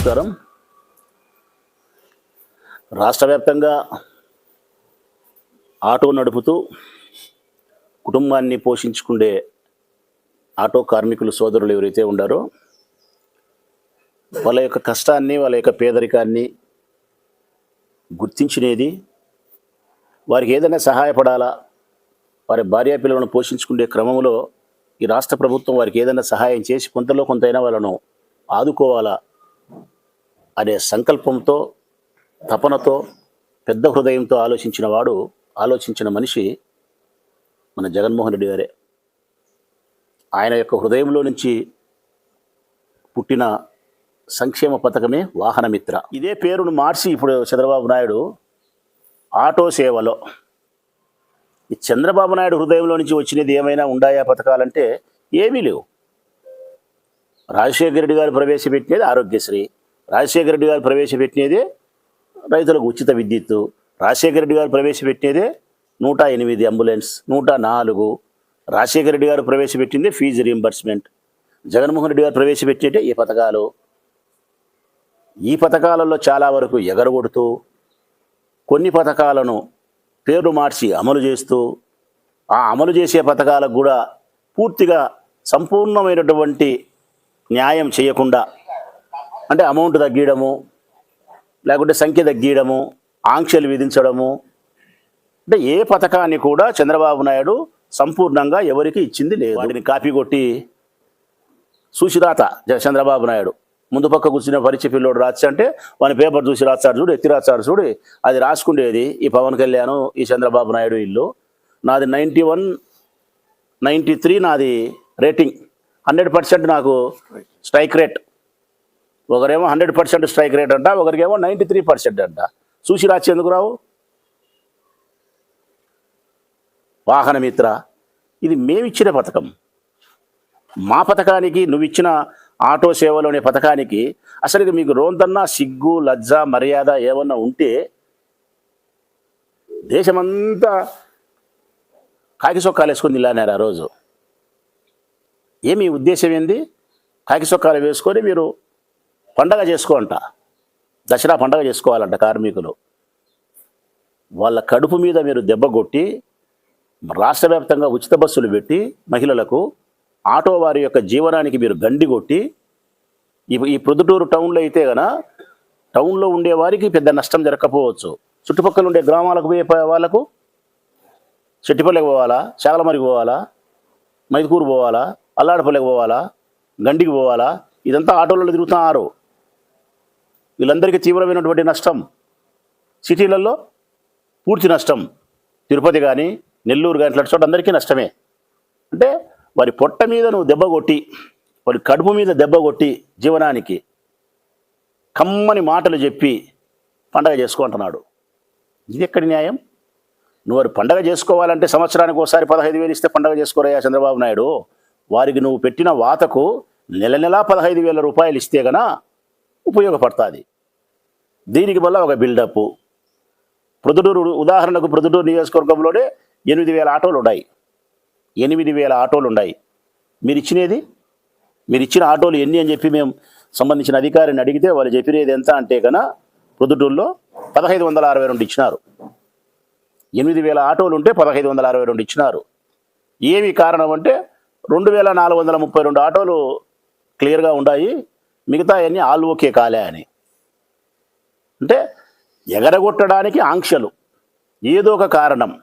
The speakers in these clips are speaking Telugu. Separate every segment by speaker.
Speaker 1: నమస్కారం. రాష్ట్ర వ్యాప్తంగా ఆటో నడుపుతూ కుటుంబాన్ని పోషించుకునే ఆటో కార్మికులు సోదరులు ఎవరైతే ఉండారో వాళ్ళ యొక్క కష్టాన్ని వాళ్ళ యొక్క పేదరికాన్ని గుర్తించినేది వారికి ఏదైనా సహాయపడాలా వారి భార్యా పిల్లలను పోషించుకునే క్రమంలో ఈ రాష్ట్ర ప్రభుత్వం వారికి ఏదైనా సహాయం చేసి కొంతలో కొంతైనా వాళ్ళను ఆదుకోవాలా అనే సంకల్పంతో తపనతో పెద్ద హృదయంతో ఆలోచించిన వాడు ఆలోచించిన మనిషి మన జగన్మోహన్ రెడ్డి గారే. ఆయన యొక్క హృదయంలో నుంచి పుట్టిన సంక్షేమ పథకమే వాహనమిత్ర. ఇదే పేరును మార్చి ఇప్పుడు చంద్రబాబు నాయుడు ఆటో సేవలో. ఈ చంద్రబాబు నాయుడు హృదయంలో నుంచి వచ్చినది ఏమైనా ఉండాయా పథకాలంటే ఏమీ లేవు. రాజశేఖర రెడ్డి గారు ప్రవేశపెట్టినది ఆరోగ్యశ్రీ. రాజశేఖర రెడ్డి గారు ప్రవేశపెట్టినదే రైతులకు ఉచిత విద్యుత్తు. రాజశేఖర రెడ్డి గారు ప్రవేశపెట్టినదే నూట ఎనిమిది అంబులెన్స్ నూట నాలుగు. రాజశేఖర రెడ్డి గారు ప్రవేశపెట్టింది ఫీజు రీంబర్స్మెంట్ జగన్మోహన్ రెడ్డి గారు ప్రవేశపెట్టినట్టే ఈ పథకాలు. ఈ పథకాలలో చాలా వరకు ఎగరగొడుతూ కొన్ని పథకాలను పేర్లు మార్చి అమలు చేస్తూ ఆ అమలు చేసే పథకాలకు కూడా పూర్తిగా సంపూర్ణమైనటువంటి న్యాయం చేయకుండా అంటే అమౌంట్ తగ్గియడము లేకుంటే సంఖ్య తగ్గియడము ఆంక్షలు విధించడము. అంటే ఏ పథకాన్ని కూడా చంద్రబాబు నాయుడు సంపూర్ణంగా ఎవరికి ఇచ్చింది లేదు. వాటిని కాపీ కొట్టి జ- చంద్రబాబు నాయుడు. ముందు పక్క కూర్చున్న పరిచయ పిల్లోడు రాసి అంటే వాని పేపర్ చూసి రాస్తాడు చూడు ఎత్తి రాస్తాడు చూడు అది రాసుకుండేది ఈ పవన్ కళ్యాణ్ ఈ చంద్రబాబు నాయుడు ఇల్లు. నాది నైంటీ వన్ నైంటీ త్రీ నాది రేటింగ్. హండ్రెడ్ పర్సెంట్ నాకు స్ట్రైక్ రేట్. ఒకరేమో హండ్రెడ్ పర్సెంట్ స్ట్రైక్ రేట్ అంట ఒకరికేమో నైంటీ త్రీ పర్సెంట్ అంట. చూసి రాసి ఎందుకు రావు? వాహనమిత్ర ఇది మేమిచ్చిన పథకం. మా పథకానికి నువ్వు ఇచ్చిన ఆటో సేవలోని పథకానికి అసలు మీకు రోంతన్నా సిగ్గు లజ్జ మర్యాద ఏమన్నా ఉంటే దేశమంతా కాకి సొక్కాలు వేసుకొని ఇల్లానారు ఆ రోజు. ఏమి ఉద్దేశం ఏంది? కాకి సొక్కాలు వేసుకొని మీరు పండగ చేసుకోంట. దసరా పండగ చేసుకోవాలంట కార్మికులు. వాళ్ళ కడుపు మీద మీరు దెబ్బ కొట్టి రాష్ట్ర వ్యాప్తంగా ఉచిత బస్సులు పెట్టి మహిళలకు ఆటో వారి యొక్క జీవనానికి మీరు గండి కొట్టి ఈ ఈ ప్రొద్దుటూరు టౌన్లో అయితే గన టౌన్లో ఉండే వారికి పెద్ద నష్టం జరగకపోవచ్చు. చుట్టుపక్కల ఉండే గ్రామాలకు పోయే వాళ్ళకు చెట్టిపల్లెకి పోవాలా చాగలమరికి పోవాలా మైదుకూరు పోవాలా అల్లాడపల్లెకి పోవాలా గండికి పోవాలా ఇదంతా ఆటోలలో తిరుగుతున్నారు. వీళ్ళందరికీ తీవ్రమైనటువంటి నష్టం. సిటీలలో పూర్తి నష్టం. తిరుపతి కానీ నెల్లూరు కానీ ఇట్లాంటి చోట అందరికీ నష్టమే. అంటే వారి పొట్ట మీద నువ్వు దెబ్బ కొట్టి వారి కడుపు మీద దెబ్బ కొట్టి జీవనానికి కమ్మని మాటలు చెప్పి పండగ చేసుకుంటున్నాడు ఇది ఎక్కడి న్యాయం? నువ్వు వారు పండగ చేసుకోవాలంటే సంవత్సరానికి ఒకసారి పదహైదు వేలు ఇస్తే పండగ చేసుకోరయ్యా చంద్రబాబు నాయుడు. వారికి నువ్వు పెట్టిన వాతకు నెల నెలా పదహైదు వేల రూపాయలు ఇస్తే గన ఉపయోగపడుతుంది. దీనికి వల్ల ఒక బిల్డప్ ప్రొద్దుటూరు ఉదాహరణకు ప్రొద్దుటూరు నియోజకవర్గంలోనే ఎనిమిది వేల ఆటోలు ఉన్నాయి ఎనిమిది వేల ఆటోలు ఉన్నాయి మీరు ఇచ్చినది మీరు ఇచ్చిన ఆటోలు ఎన్ని అని చెప్పి మేము సంబంధించిన అధికారిని అడిగితే వాళ్ళు చెప్పినది ఎంత అంటే కన్నా ప్రొద్దుటూరులో పదహైదు వందల అరవై రెండు ఇచ్చినారు. ఎనిమిది వేల ఆటోలు ఉంటే పదహైదు వందల అరవై రెండు ఇచ్చినారు. ఏమి కారణం అంటే రెండు వేల నాలుగు వందల ముప్పై రెండు ఆటోలు క్లియర్గా ఉన్నాయి మిగతా అన్నీ ఆల్ ఓకే కాలే అని. అంటే ఎగరగొట్టడానికి ఆంక్షలు. ఏదో ఒక కారణం.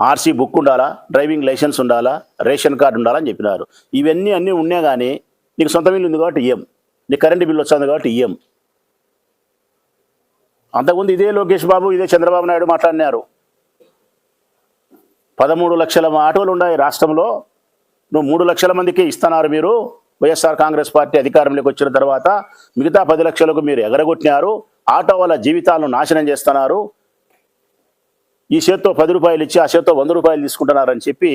Speaker 1: ఆర్సీ బుక్ ఉండాలా? డ్రైవింగ్ లైసెన్స్ ఉండాలా? రేషన్ కార్డు ఉండాలా అని చెప్పినారు. ఇవన్నీ అన్నీ ఉన్నా కానీ నీకు సొంత బిల్లు ఉంది కాబట్టి ఇయ్యం. నీకు కరెంటు బిల్లు వస్తుంది కాబట్టి ఇయ్యం. అంతకుముందు ఇదే లోకేష్ బాబు ఇదే చంద్రబాబు నాయుడు మాట్లాడినారు. పదమూడు లక్షల ఆటోలు ఉన్నాయి రాష్ట్రంలో. నువ్వు మూడు లక్షల మందికి ఇస్తున్నారు మీరు. వైఎస్ఆర్ కాంగ్రెస్ పార్టీ అధికారంలోకి వచ్చిన తర్వాత మిగతా పది లక్షలకు మీరు ఎగరగొట్టినారు. ఆటో వాళ్ళ జీవితాలను నాశనం చేస్తున్నారు. ఈ చేత్తో పది రూపాయలు ఇచ్చి ఆ చేత్తో వంద రూపాయలు తీసుకుంటున్నారని చెప్పి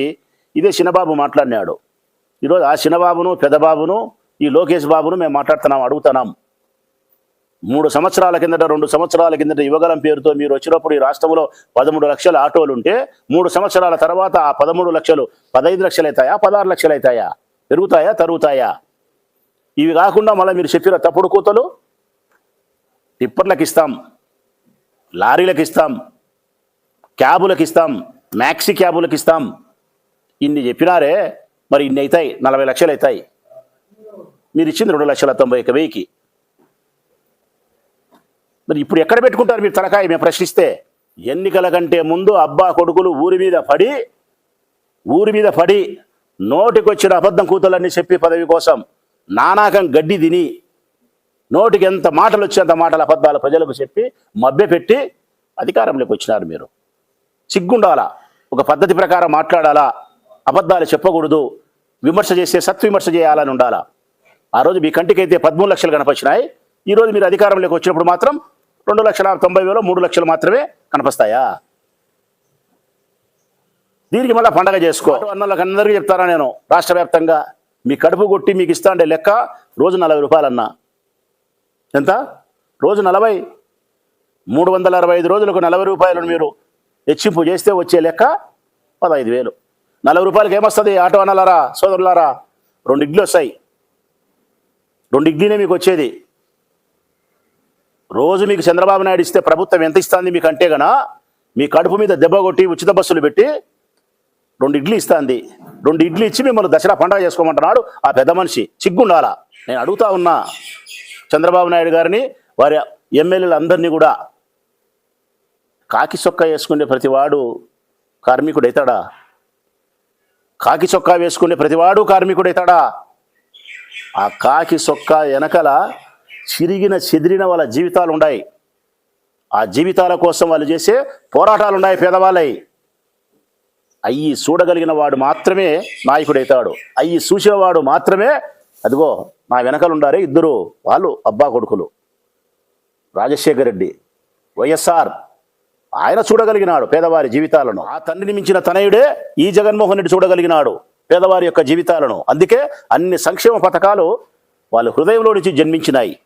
Speaker 1: ఇదే చిన్నబాబు మాట్లాడినాడు. ఈరోజు ఆ చిన్నబాబును పెద్దబాబును ఈ లోకేష్ బాబును మేము మాట్లాడుతున్నాం అడుగుతున్నాం. మూడు సంవత్సరాల కిందట రెండు సంవత్సరాల కిందట యువగలం పేరుతో మీరు వచ్చినప్పుడు ఈ రాష్ట్రంలో పదమూడు లక్షల ఆటోలు ఉంటే మూడు సంవత్సరాల తర్వాత ఆ పదమూడు లక్షలు పదహైదు లక్షలు అవుతాయా పదహారు లక్షలు అవుతాయా? పెరుగుతాయా? తరుగుతాయా? ఇవి కాకుండా మళ్ళీ మీరు చెప్పిన తప్పుడు కూతలు టిప్పర్లకు ఇస్తాం లారీలకు ఇస్తాం క్యాబులకు ఇస్తాం మ్యాక్సీ క్యాబులకు ఇస్తాం ఇన్ని చెప్పినారే మరి ఇన్ని అవుతాయి నలభై లక్షలు అవుతాయి మీరు ఇచ్చింది రెండు లక్షల తొంభై ఒక వెయ్యికి మరి ఇప్పుడు ఎక్కడ పెట్టుకుంటారు మీరు తలకాయ? మేము ప్రశ్నిస్తే ఎన్నికల కంటే ముందు అబ్బా కొడుకులు ఊరి మీద పడి ఊరి మీద పడి నోటికొచ్చిన అబద్ధం కూతులన్నీ చెప్పి పదవి కోసం నానాకం గడ్డి తిని నోటికి ఎంత మాటలు వచ్చేంత మాటలు అబద్ధాలు ప్రజలకు చెప్పి మభ్యపెట్టి అధికారంలోకి వచ్చినారు మీరు. సిగ్గుండాలా? ఒక పద్ధతి ప్రకారం మాట్లాడాలా? అబద్ధాలు చెప్పకూడదు. విమర్శ చేస్తే సత్విమర్శ చేయాలని ఉండాలా? ఆ రోజు మీ కంటికైతే పదమూడు లక్షలు కనపచ్చినాయి ఈ రోజు మీరు అధికారంలోకి వచ్చినప్పుడు మాత్రం రెండు లక్షల తొంభై వేలు మూడు లక్షలు మాత్రమే కనిపిస్తాయా? దీనికి మళ్ళీ పండగ చేసుకో. అన్నలకు అందరికీ చెప్తారా నేను? రాష్ట్ర వ్యాప్తంగా మీ కడుపు కొట్టి మీకు ఇస్తా అంటే లెక్క రోజు నలభై రూపాయలన్నా. ఎంత? రోజు నలభై. మూడు వందల అరవై ఐదు రోజులకు నలభై రూపాయలను మీరు హెచ్చింపు చేస్తే వచ్చే లెక్క పదహైదు వేలు. నలభై రూపాయలకి ఏమొస్తుంది ఆటో అన్నలారా సోదరులారా? రెండు ఇడ్లీ వస్తాయి. రెండు ఇడ్లీనే మీకు వచ్చేది. రోజు మీకు చంద్రబాబు నాయుడు ఇస్తే ప్రభుత్వం ఎంత ఇస్తుంది మీకు అంటే గన? మీ కడుపు మీద దెబ్బ కొట్టి ఉచిత బస్సులు పెట్టి రెండు ఇడ్లీ ఇస్తుంది. రెండు ఇడ్లీ ఇచ్చి మిమ్మల్ని దసరా పండగ చేసుకోమంటున్నాడు ఆ పెద్ద మనిషి. సిగ్గుండాలా నేను అడుగుతా ఉన్నా. చంద్రబాబు నాయుడు గారిని వారి ఎమ్మెల్యేలందరినీ కూడా. కాకి చొక్కా వేసుకునే ప్రతివాడు కార్మికుడైతాడా? కాకి చొక్కా వేసుకునే ప్రతివాడు కార్మికుడైతాడా? ఆ కాకి చొక్కా వెనకల చిరిగిన చెదిరిన వాళ్ళ జీవితాలు ఉన్నాయి ఆ జీవితాల కోసం వాళ్ళు చేసే పోరాటాలు ఉన్నాయి పేదవాళ్ళై. అయ్యి చూడగలిగిన వాడు మాత్రమే నాయకుడైతాడు. అయ్యి చూసేవాడు మాత్రమే అదిగో నా వెనకలుండారే ఇద్దరు వాళ్ళు అబ్బా కొడుకులు. రాజశేఖర్ రెడ్డి వైఎస్ఆర్ ఆయన చూడగలిగినాడు పేదవారి జీవితాలను. ఆ తండ్రిని మించిన తనయుడే ఈ జగన్మోహన్ రెడ్డి చూడగలిగినాడు పేదవారి యొక్క జీవితాలను. అందుకే అన్ని సంక్షేమ పథకాలు వాళ్ళ హృదయంలో నుంచి జన్మించినాయి.